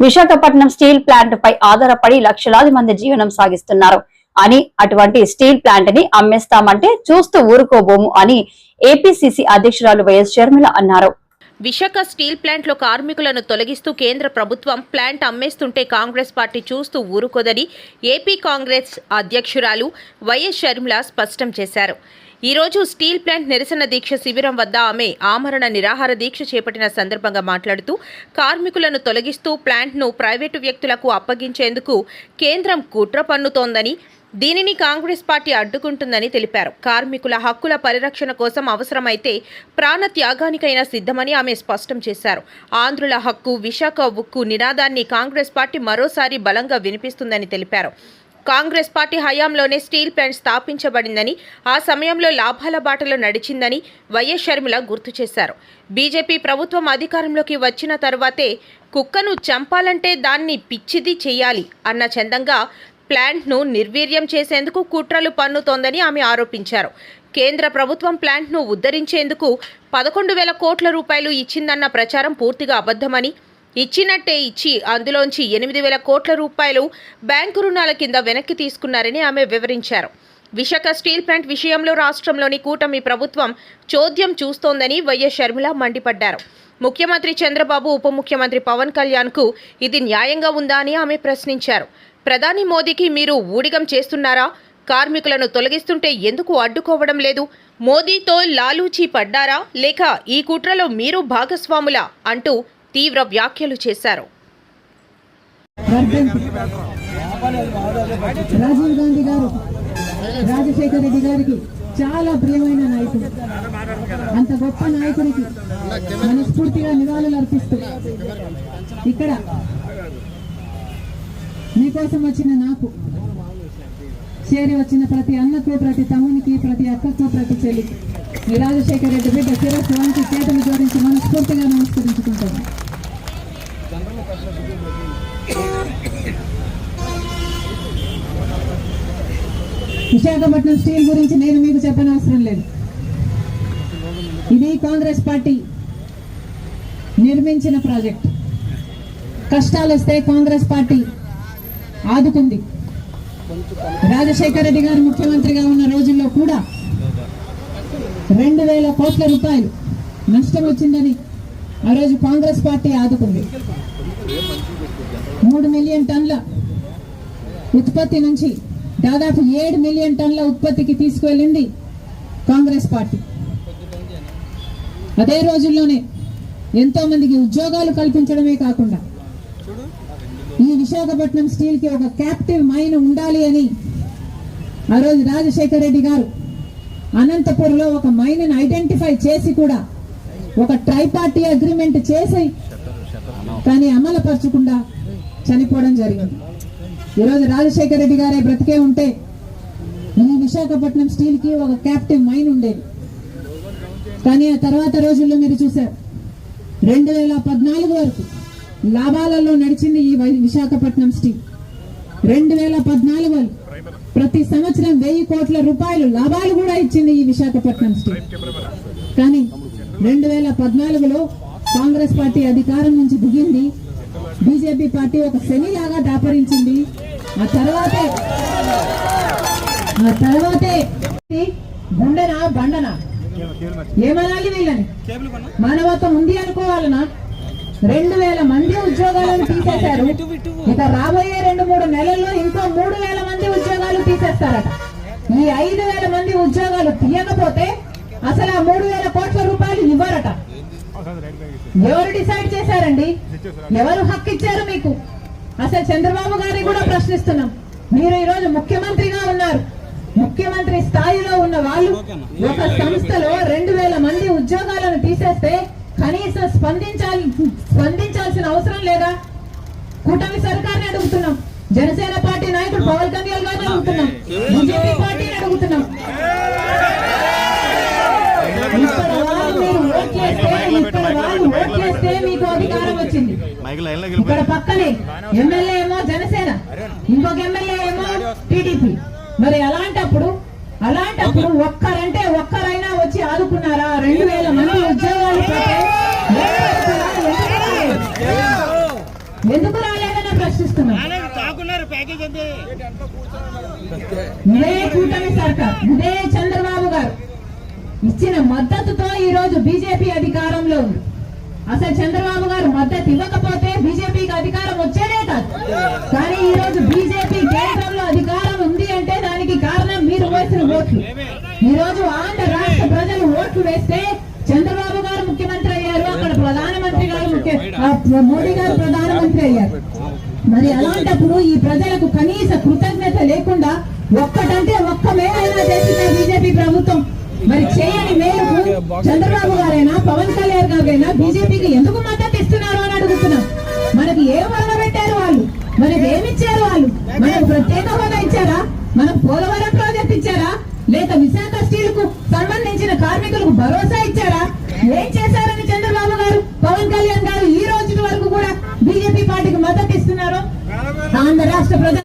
Visakhapatnam steel plant పై ఆధారపడి లక్షలాది మంది జీవనం సాగిస్తున్నారు. అని అటువంటి స్టీల్ ప్లాంట్ని అమ్మేస్తామంటే చూస్తూ ఊరుకోబోము అని ఏపీసీసీ అధ్యక్షురాలు వైఎస్ షర్మిల అన్నారు. విశాఖ స్టీల్ ప్లాంట్లో కార్మికులను తొలగిస్తూ కేంద్ర ప్రభుత్వం ప్లాంట్ అమ్మేస్తుంటే కాంగ్రెస్ పార్టీ చూస్తూ ఊరుకోదని ఏపీ కాంగ్రెస్ అధ్యక్షురాలు వైఎస్ షర్మిల స్పష్టం చేశారు. ఈరోజు స్టీల్ ప్లాంట్ నిరసన దీక్ష శిబిరం వద్ద ఆమె ఆమరణ నిరాహార దీక్ష చేపట్టిన సందర్భంగా మాట్లాడుతూ కార్మికులను తొలగిస్తూ ప్లాంట్ను ప్రైవేటు వ్యక్తులకు అప్పగించేందుకు కేంద్రం కుట్ర పన్నుతోందని దీనిని కాంగ్రెస్ పార్టీ అడ్డుకుంటుందని తెలిపారు. కార్మికుల హక్కుల పరిరక్షణ కోసం అవసరమైతే ప్రాణ త్యాగానికైనా సిద్ధమని ఆమె స్పష్టం చేశారు. ఆంధ్రుల హక్కు విశాఖ ఉక్కు నినాదాన్ని కాంగ్రెస్ పార్టీ మరోసారి బలంగా వినిపిస్తుందని తెలిపారు. కాంగ్రెస్ పార్టీ హయాంలోనే స్టీల్ ప్లాంట్ స్థాపించబడిందని ఆ సమయంలో లాభాల బాటలో నడిచిందని వైఎస్ షర్మిల గుర్తు చేశారు. బీజేపీ ప్రభుత్వం అధికారంలోకి వచ్చిన తర్వాతే కుక్కను చంపాలంటే దాన్ని పిచ్చిది చేయాలి అన్న చందంగా ప్లాంట్ను నిర్వీర్యం చేసేందుకు కుట్రలు పన్నుతోందని ఆమె ఆరోపించారు. కేంద్ర ప్రభుత్వం ప్లాంట్ను ఉద్ధరించేందుకు పదకొండు వేల కోట్ల రూపాయలు ఇచ్చిందన్న ప్రచారం పూర్తిగా అబద్ధమని ఇచ్చినట్టే ఇచ్చి అందులోంచి ఎనిమిది వేల కోట్ల రూపాయలు బ్యాంకు రుణాల కింద వెనక్కి తీసుకున్నారని ఆమె వివరించారు. విశాఖ స్టీల్ ప్లాంట్ విషయంలో రాష్ట్రంలోని కూటమి ప్రభుత్వం చోద్యం చూస్తోందని వైఎస్ షర్మిల మండిపడ్డారు. ముఖ్యమంత్రి చంద్రబాబు ఉప ముఖ్యమంత్రి పవన్ కళ్యాణ్కు ఇది న్యాయంగా ఉందా అని ఆమె ప్రశ్నించారు. ప్రధాని మోదీకి మీరు ఊడిగం చేస్తున్నారా? కార్మికులను తొలగిస్తుంటే ఎందుకు అడ్డుకోవడం లేదు? మోదీతో లాలూచీ పడ్డారా? లేక ఈ కుట్రలో మీరు భాగస్వాములా? అంటూ తీవ్ర వ్యాఖ్యలు చేశారు. వర్ధంతి రాజీవ్ గాంధీ గారు రాజశేఖర రెడ్డి గారికి చాలా ప్రియమైన నాయకుడు. అంత గొప్ప నాయకుడికి మనస్ఫూర్తిగా నివాళులు అర్పిస్తూ ఇక్కడ మీకోసం వచ్చిన నాకు చేరి వచ్చిన ప్రతి అన్నకు ప్రతి తమ్మునికి ప్రతి అక్కకు ప్రతి చెల్లికి. ఈ రాజశేఖర రెడ్డి బిడ్డ శిరస్సు వంటి చేతులు జోడించి మనస్ఫూర్తిగా నమస్కరించుకుంటాను. విశాఖపట్నం స్టీల్ గురించి నేను మీకు చెప్పనవసరం లేదు. ఇది కాంగ్రెస్ పార్టీ నిర్మించిన ప్రాజెక్ట్. కష్టాలు వస్తే కాంగ్రెస్ పార్టీ ఆదుకుంది. రాజశేఖర రెడ్డి గారు ముఖ్యమంత్రిగా ఉన్న రోజుల్లో కూడా రెండు వేల కోట్ల రూపాయలు నష్టం వచ్చిందని ఆ రోజు కాంగ్రెస్ పార్టీ ఆదుకుంది. మూడు మిలియన్ టన్ల ఉత్పత్తి నుంచి దాదాపు ఏడు మిలియన్ టన్ల ఉత్పత్తికి తీసుకువెళ్ళింది కాంగ్రెస్ పార్టీ. అదే రోజుల్లోనే ఎంతో మందికి ఉద్యోగాలు కల్పించడమే కాకుండా ఈ విశాఖపట్నం స్టీల్కి ఒక క్యాప్టివ్ మైన్ ఉండాలి అని ఆ రోజు రాజశేఖర రెడ్డి గారు అనంతపూర్లో ఒక మైన్ ఐడెంటిఫై చేసి కూడా ఒక ట్రైపార్టీ అగ్రిమెంట్ చేసి కానీ అమలుపరచకుండా చనిపోవడం జరిగింది. ఈరోజు రాజశేఖర రెడ్డి గారే బ్రతికే ఉంటే ఈ విశాఖపట్నం స్టీల్కి ఒక క్యాప్టివ్ మైన్ ఉండేది. కానీ ఆ తర్వాత రోజుల్లో మీరు చూశారు. రెండు వేల పద్నాలుగు వరకు లాభాలలో నడిచింది ఈ వై- విశాఖపట్నం స్టీల్. రెండు వేల పద్నాలుగు ప్రతి సంవత్సరం వెయ్యి కోట్ల రూపాయలు లాభాలు కూడా ఇచ్చింది ఈ విశాఖపట్నం స్టీల్. కానీ రెండు వేల పద్నాలుగులో కాంగ్రెస్ పార్టీ అధికారం నుంచి దిగింది. బీజేపీ పార్టీ ఒక శనిలాగా దాపరించింది. ఆ తర్వాతే ఆ తర్వాతే గుండెనా బండనా? ఏమనాలి వీళ్ళని? మానవత్వం ఉంది అనుకోవాలనా? రెండు వేల మంది ఉద్యోగాలను తీసేశారు. ఇక రాబోయే రెండు మూడు నెలల్లో ఇంకో మూడు వేల మంది ఉద్యోగాలు తీసేస్తారట. ఈ ఐదు వేల మంది ఉద్యోగాలు తీయకపోతే అసలు ఆ మూడు వేల కోట్ల రూపాయలు ఇవ్వరట. ఎవరు డిసైడ్ చేశారండి? ఎవరు హక్కు ఇచ్చారు మీకు? అసలు చంద్రబాబు గారిని కూడా ప్రశ్నిస్తున్నాం. మీరు ఈరోజు ముఖ్యమంత్రిగా ఉన్నారు. ముఖ్యమంత్రి స్థాయిలో ఉన్న వాళ్ళు ఒక సంస్థలో రెండు వేల మంది ఉద్యోగాలను తీసేస్తే కనీసం స్పందించాలి స్పందించాల్సిన అవసరం లేదా? కూటమి సర్కార్ని అడుగుతున్నాం. జనసేన పార్టీ నాయకుడు పవన్ కళ్యాణ్ గారిని అడుగుతున్నాం. బీజేపీ పార్టీని అడుగుతున్నాం. ఇక్కడ పక్కనే ఎమ్మెల్యే ఏమో జనసేన ఇంకొక ఎమ్మెల్యే ఏమో టీడీపీ. మరి అలాంటప్పుడు అలాంటప్పుడు ఒక్కరంటే ఒక్కరైనా వచ్చి ఆదుకున్నారా? రెండు వేల మంది ఉద్యోగాలు పోతే ఏ ఒక్కరా? ఎందుకు రాలేదు? ఎందుకు రాలేదని ప్రశ్నిస్తున్నాం అలాగే తాకున్నారు ప్యాకేజ్ అంతే ఇదే కూటమి సర్కార్ ఇదే చంద్రబాబు గారు. ఇచ్చిన మద్దతుతో ఈ రోజు బీజేపీ అధికారంలో ఉంది. అసలు చంద్రబాబు గారు మద్దతు ఇవ్వకపోతే బీజేపీకి అధికారం వచ్చేదే కాదు. కానీ ఈ రోజు బీజేపీ కేంద్రంలో అధికారం ఉంది అంటే దానికి కారణం మీరు వేసిన ఓట్లు. ఈ రోజు ఆంధ్ర రాష్ట్ర ప్రజలు ఓట్లు వేస్తే చంద్రబాబు గారు ముఖ్యమంత్రి అయ్యారు అక్కడ ప్రధానమంత్రి గారు ముఖ్య ఆ, మోడీ గారు ప్రధానమంత్రి అయ్యారు. మరి అలాంటప్పుడు ఈ ప్రజలకు కనీస కృతజ్ఞత లేకుండా ఒక్కటంటే ఒక్క మేలైనా చేసిన బీజేపీ ప్రభుత్వం. మరి చేయని మేరకు చంద్రబాబు గారైనా పవన్ కళ్యాణ్ గారైనా బీజేపీకి ఎందుకు మద్దతు ఇస్తున్నారు అని అడుగుతున్నాం. మనకి ఏ వల్ల పెట్టారు వాళ్ళు? మనకి ఏమిచ్చారు వాళ్ళు? మనకు ప్రత్యేక హోదా ఇచ్చారా? మనకు పోలవరం ప్రాజెక్ట్ ఇచ్చారా? లేక విశాఖ స్టీల్కు సంబంధించిన కార్మికులకు భరోసా ఇచ్చారా? ఏం చేశారని చంద్రబాబు గారు? పవన్ కళ్యాణ్ గారు ఈ బీజేపీ పార్టీకి మద్దతు ఇస్తున్నారు? ఆంధ్ర రాష్ట్ర ప్రజలు